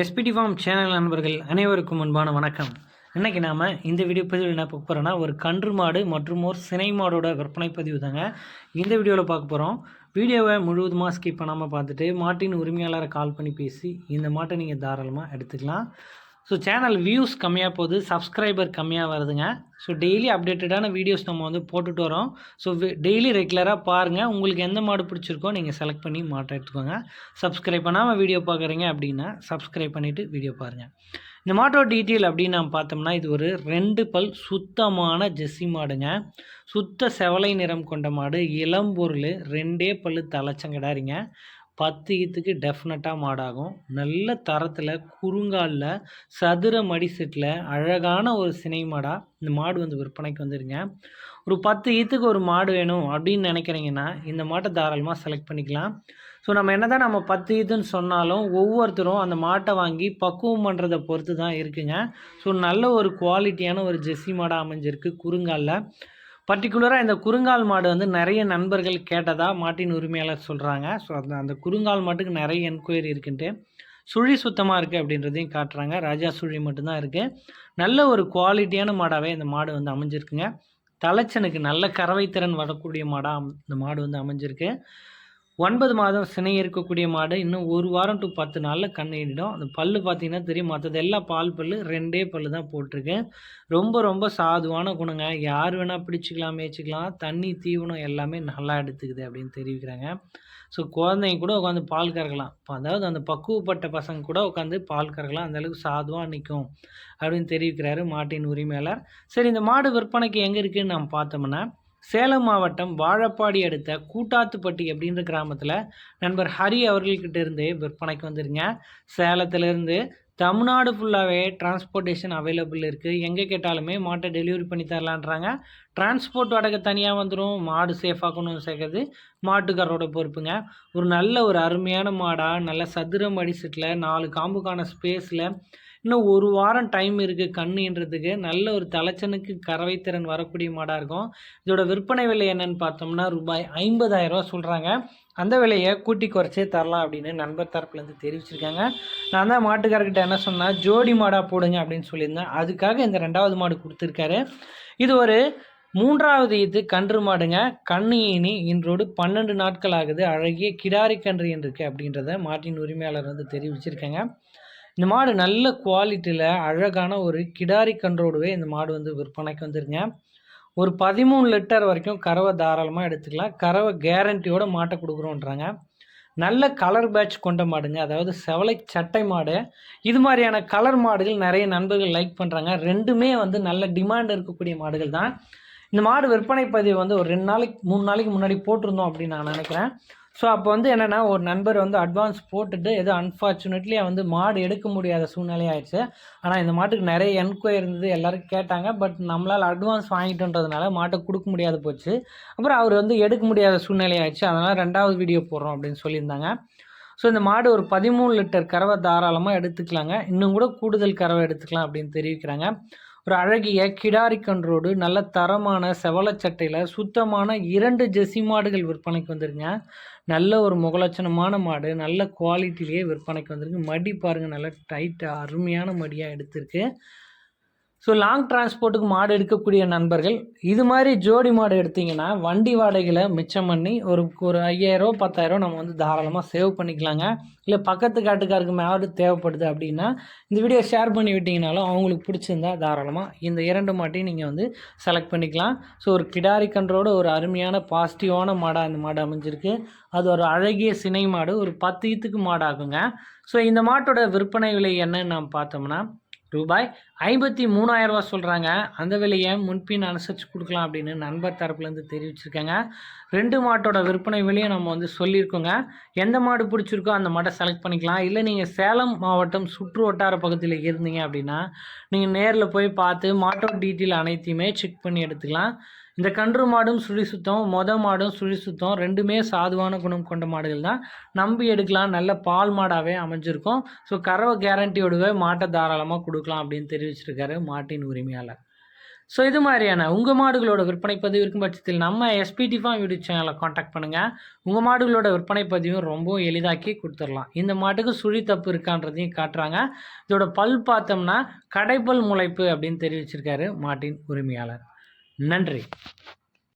SPD form channel நண்பர்கள் அனைவருக்கும் அன்பான வணக்கம். இன்றைக்கி நாம் இந்த வீடியோ பதிவில் என்ன பார்க்க போகிறோன்னா ஒரு கன்று மாடு மற்றும் ஒரு சினை மாடோட விற்பனை பதிவு தாங்க. இந்த வீடியோவில் பார்க்க போகிறோம் வீடியோவை முழுவதுமாக ஸ்கிப் பண்ணாமல் பார்த்துட்டு மாட்டின் உரிமையாளரை கால் பண்ணி பேசி இந்த மாட்டை நீங்கள் தாராளமாக எடுத்துக்கலாம். ஸோ சேனல் வியூஸ் கம்மியாக போகுது சப்ஸ்கிரைபர் கம்மியாக வருதுங்க. ஸோ டெய்லி அப்டேட்டடான வீடியோஸ் நம்ம வந்து போட்டுட்டு வரோம். ஸோ டெய்லி ரெகுலராக பாருங்கள் உங்களுக்கு எந்த மாடு பிடிச்சிருக்கோ நீங்கள் செலக்ட் பண்ணி மாட்டை எடுத்துக்கோங்க. சப்ஸ்கிரைப் பண்ணாமல் வீடியோ பார்க்குறீங்க அப்படின்னா சப்ஸ்கிரைப் பண்ணிவிட்டு வீடியோ பாருங்கள் இந்த மாட்டோட டீட்டெயில் அப்படின்னு நம்ம பார்த்தோம்னா இது ஒரு ரெண்டு பல் சுத்தமான ஜெஸ்ஸி மாடுங்க. சுத்த செவலை நிறம் கொண்ட மாடு இளம்பொருள் ரெண்டே பல்லு தலைச்சங்கடாரிங்க. பத்து ஈத்துக்கு டெஃபினட்டாக மாடாகும். நல்ல தரத்தில் குறுங்காலில் சதுர மடி செட்டில் அழகான ஒரு சினை மாடாக இந்த மாடு வந்து விற்பனைக்கு வந்துருங்க. ஒரு பத்து ஈத்துக்கு ஒரு மாடு வேணும் அப்படின்னு நினைக்கிறீங்கன்னா இந்த மாட்டை தாராளமாக செலக்ட் பண்ணிக்கலாம். ஸோ நம்ம என்ன தான் நம்ம பத்து ஈத்துன்னு சொன்னாலும் ஒவ்வொருத்தரும் அந்த மாட்டை வாங்கி பக்குவம் பண்ணுறதை பொறுத்து தான் இருக்குங்க. ஸோ நல்ல ஒரு குவாலிட்டியான ஒரு ஜெஸ்ஸி மாடாக அமைஞ்சிருக்கு குறுங்காலில். பர்டிகுலராக இந்த குறுங்கால் மாடு வந்து நிறைய நண்பர்கள் கேட்டதாக மாட்டின் உரிமையாளர் சொல்கிறாங்க ஸோ அந்த அந்த குறுங்கால் மாட்டுக்கு நிறைய என்கொயரி இருக்குன்ட்டு. சுழி சுத்தமாக இருக்குது அப்படின்றதையும் காட்டுறாங்க. ராஜா சுழி மட்டும்தான் இருக்குது நல்ல ஒரு குவாலிட்டியான மாடாகவே இந்த மாடு வந்து அமைஞ்சிருக்குங்க. தலைச்சனுக்கு நல்ல கறவை திறன் வரக்கூடிய மாடாக இந்த மாடு வந்து அமைஞ்சிருக்கு. ஒன்பது மாதம் சினை இருக்கக்கூடிய மாடு இன்னும் ஒரு வாரம் டு பத்து நாளில் கண்ணிடும் அந்த பல்லு பார்த்தீங்கன்னா தெரியும் மற்றது எல்லாம் பால் பல்லு ரெண்டே பல்லு தான் போட்டிருக்கு ரொம்ப ரொம்ப சாதுவான குணங்க. யார் வேணால் பிடிச்சிக்கலாம் மேய்ச்சிக்கலாம். தண்ணி தீவனம் எல்லாமே நல்லா எடுத்துக்குது அப்படின்னு தெரிவிக்கிறாங்க. ஸோ குழந்தைங்க கூட உட்காந்து பால் கறக்கலாம். அதாவது அந்த பக்குவப்பட்ட பசங்க கூட உட்காந்து பால் கறக்கலாம். அந்தளவுக்கு சாதுவாக நிற்கும் அப்படின்னு தெரிவிக்கிறாரு மாட்டின் உரிமையாளர். சரி இந்த மாடு விற்பனைக்கு எங்கே இருக்குதுன்னு நம்ம பார்த்தோம்னா சேலம் மாவட்டம் வாழப்பாடி அடுத்த கூட்டாத்துப்பட்டி அப்படின்ற கிராமத்தில் நண்பர் ஹரி அவர்கள்கிட்ட இருந்து விற்பனைக்கு வந்துருங்க. சேலத்திலேருந்து தமிழ்நாடு ஃபுல்லாகவே டிரான்ஸ்போர்ட்டேஷன் அவைலபிள் இருக்குது எங்கே கேட்டாலுமே மாட்டை டெலிவரி பண்ணி தரலான்றாங்க. டிரான்ஸ்போர்ட் வாடகை தனியாக வந்துடும் மாடு சேஃபாக சேர்க்கறது மாட்டுக்காரரோட பொறுப்புங்க. ஒரு நல்ல ஒரு அருமையான மாடாக நல்ல சதுரம் அடி செட்டில் நாலு காம்புக்கான ஸ்பேஸில் இன்னும் ஒரு வாரம் டைம் இருக்குது கண்ணுன்றதுக்கு. நல்ல ஒரு தலைச்சனுக்கு கறவைத்திறன் வரக்கூடிய மாடாக இருக்கும். இதோட விற்பனை விலை என்னன்னு பார்த்தோம்னா ரூபாய் ஐம்பதாயிரரூவா சொல்கிறாங்க அந்த விலையை கூட்டி குறைச்சே தரலாம் அப்படின்னு நண்பர் தரப்புலேருந்து தெரிவிச்சிருக்காங்க. நான் தான் மாட்டுக்காரர்கிட்ட என்ன சொன்னால் ஜோடி மாடாக போடுங்க அப்படின்னு சொல்லியிருந்தேன். அதுக்காக இந்த ரெண்டாவது மாடு கொடுத்துருக்காரு. இது ஒரு மூன்றாவது இது கன்று மாடுங்க. கண்ணு ஈனி இன்றோடு பன்னெண்டு நாட்கள் ஆகுது. அழகிய கிடாரி கன்று இருக்குது அப்படின்றத மாட்டின் உரிமையாளர் வந்து தெரிவிச்சிருக்காங்க. இந்த மாடு நல்ல குவாலிட்டியில் அழகான ஒரு கிடாரி கன்றோடுவே இந்த மாடு வந்து விற்பனைக்கு வந்துருங்க ஒரு பதிமூணு லிட்டர் வரைக்கும் கறவை தாராளமாக எடுத்துக்கலாம். கறவை கேரண்டியோட மாட்டை கொடுக்குறோன்றாங்க. நல்ல கலர் பேட்ச் கொண்ட மாடுங்க. அதாவது செவலை சட்டை மாடு. இது மாதிரியான கலர் மாடுகள் நிறைய நண்பர்கள் லைக் பண்ணுறாங்க ரெண்டுமே வந்து நல்ல டிமாண்ட் இருக்கக்கூடிய மாடுகள் தான் இந்த மாடு விற்பனை பதிவு வந்து ஒரு ரெண்டு நாளைக்கு மூணு நாளைக்கு முன்னாடி போட்டிருந்தோம் அப்படின்னு நான் நினைக்கிறேன். ஸோ அப்போ வந்து என்னென்னா ஒரு நண்பர் வந்து அட்வான்ஸ் போட்டுட்டு ஏதோ அன்ஃபார்ச்சுனேட்லி வந்து மாடு எடுக்க முடியாத சூழ்நிலை ஆயிடுச்சு. ஆனால் இந்த மாட்டுக்கு நிறைய என்கொயரி இருந்தது எல்லோரும் கேட்டாங்க. பட் நம்மளால் அட்வான்ஸ் வாங்கிட்டோன்றதுனால மாட்டை கொடுக்க முடியாது போச்சு. அப்புறம் அவர் வந்து எடுக்க முடியாத சூழ்நிலை ஆயிடுச்சு. அதனால் ரெண்டாவது வீடியோ போடுறோம் அப்படின்னு சொல்லியிருந்தாங்க. ஸோ இந்த மாடு ஒரு பதிமூணு லிட்டர் கறவை தாராளமாக எடுத்துக்கலாங்க. இன்னும் கூட கூடுதல் கறவை எடுத்துக்கலாம் அப்படின்னு தெரிவிக்கிறாங்க. ஒரு அழகிய கிடாரி கன்றோடு நல்ல தரமான செவலச்சட்டையில் சுத்தமான இரண்டு ஜெசி மாடுகள் விற்பனைக்கு வந்துருங்க. நல்ல ஒரு முகலட்சணமான மாடு நல்ல குவாலிட்டிலேயே விற்பனைக்கு வந்திருக்கு. மடி பாருங்கள் நல்லா டைட்டாக அருமையான மடியாக எடுத்திருக்கு. ஸோ லாங் டிரான்ஸ்போர்ட்டுக்கு மாடு எடுக்கக்கூடிய நண்பர்கள் இது மாதிரி ஜோடி மாடு எடுத்திங்கன்னா வண்டி வாடகைகளை மிச்சம் பண்ணி ஒரு ஒரு ஐயாயிரம் பத்தாயிரம் நம்ம வந்து தாராளமாக சேவ் பண்ணிக்கலாங்க. இல்லை பக்கத்து காட்டுக்காருக்கு மாடு தேவைப்படுது அப்படின்னா இந்த வீடியோ ஷேர் பண்ணி விட்டிங்கனாலும் அவங்களுக்கு பிடிச்சிருந்தா தாராளமாக இந்த இரண்டு மாட்டையும் நீங்கள் வந்து செலக்ட் பண்ணிக்கலாம். ஸோ ஒரு கிடாரி கன்றோட ஒரு அருமையான பாசிட்டிவான மாடாக இந்த மாடு அமைஞ்சிருக்கு. அது ஒரு அழகிய சினை மாடு ஒரு பத்து ஈத்துக்கு மாடாகுங்க. ஸோ இந்த மாட்டோட விற்பனை விலை என்னன்னு நம்ம பார்த்தோம்னா ரூபாய் ஐம்பத்தி மூணாயிரரூவா சொல்கிறாங்க அந்த விலையை முன்பின் அனுசரித்து கொடுக்கலாம் அப்படின்னு நண்பர் தரப்புலேருந்து தெரிவிச்சிருக்காங்க. ரெண்டு மாட்டோட விற்பனை விலையை நம்ம வந்து சொல்லியிருக்கோங்க. எந்த மாடு பிடிச்சிருக்கோ அந்த மாட்டை செலக்ட் பண்ணிக்கலாம். இல்லை நீங்கள் சேலம் மாவட்டம் சுற்று வட்டார பகுதியில் இருந்தீங்க அப்படின்னா நீங்கள் நேரில் போய் பார்த்து மாட்டோட டீட்டெயில் அனைத்தையுமே செக் பண்ணி எடுத்துக்கலாம். இந்த கன்று மாடும் சுழி சுத்தம் மொத மாடும் சுழி சுத்தம் ரெண்டுமே சாதுவான குணம் கொண்ட மாடுகள் தான். நம்பி எடுக்கலாம் நல்ல பால் மாடாகவே அமைஞ்சிருக்கும். ஸோ கறவை கேரண்டியோடவே மாட்டை தாராளமாக கொடுக்கலாம் அப்படின்னு தெரிவிச்சிருக்காரு மாட்டின் உரிமையாளர். ஸோ இது மாதிரியான உங்கள் மாடுகளோட விற்பனை பதிவு இருக்கும் பட்சத்தில் நம்ம S P T farm YouTube சேனலை காண்டாக்ட் பண்ணுங்கள் உங்கள் மாடுகளோட விற்பனை பதிவும் ரொம்ப எளிதாக்கி கொடுத்துடலாம். இந்த மாட்டுக்கு சுழி தப்பு இருக்கான்றதையும் காட்டுறாங்க. இதோட பல் பார்த்தோம்னா கடைப்பல் முளைப்பு அப்படின்னு தெரிவிச்சிருக்காரு மாட்டின் உரிமையாளர். நன்றி.